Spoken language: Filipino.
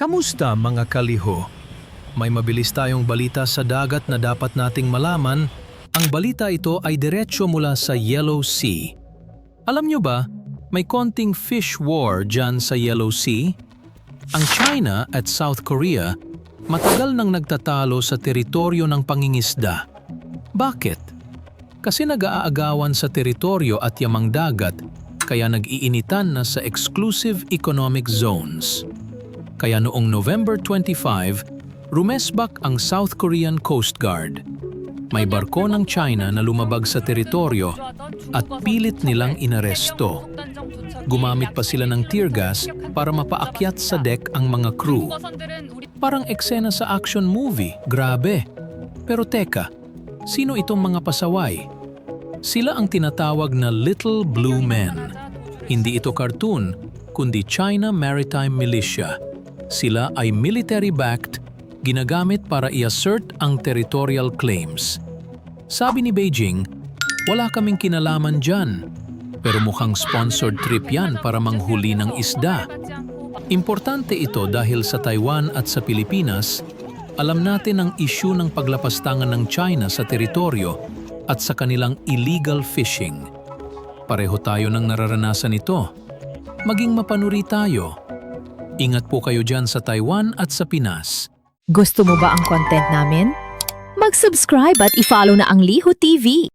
Kamusta mga kaliho? May mabilis tayong balita sa dagat na dapat nating malaman. Ang balita ito ay diretsyo mula sa Yellow Sea. Alam nyo ba, may konting fish war dyan sa Yellow Sea? Ang China at South Korea matagal nang nagtatalo sa teritoryo ng pangingisda. Bakit? Kasi nag-aagawan sa teritoryo at yamang dagat kaya nag-iinitan na sa exclusive economic zones. Kaya noong November 25, rumesbak ang South Korean Coast Guard. May barko ng China na lumabag sa teritoryo at pilit nilang inaresto. Gumamit pa sila ng tear gas para mapaakyat sa deck ang mga crew. Parang eksena sa action movie, grabe. Pero teka, sino itong mga pasaway? Sila ang tinatawag na Little Blue Men. Hindi ito cartoon, kundi China Maritime Militia. Sila ay military-backed, ginagamit para i-assert ang territorial claims. Sabi ni Beijing, wala kaming kinalaman dyan. Pero mukhang sponsored trip yan para manghuli ng isda. Importante ito dahil sa Taiwan at sa Pilipinas, alam natin ang isyu ng paglapastangan ng China sa teritoryo at sa kanilang illegal fishing. Pareho tayo ng nararanasan ito. Maging mapanuri tayo. Ingat po kayo dyan sa Taiwan at sa Pinas. Gusto mo ba ang content namin? Mag-subscribe at i-follow na ang Liho TV.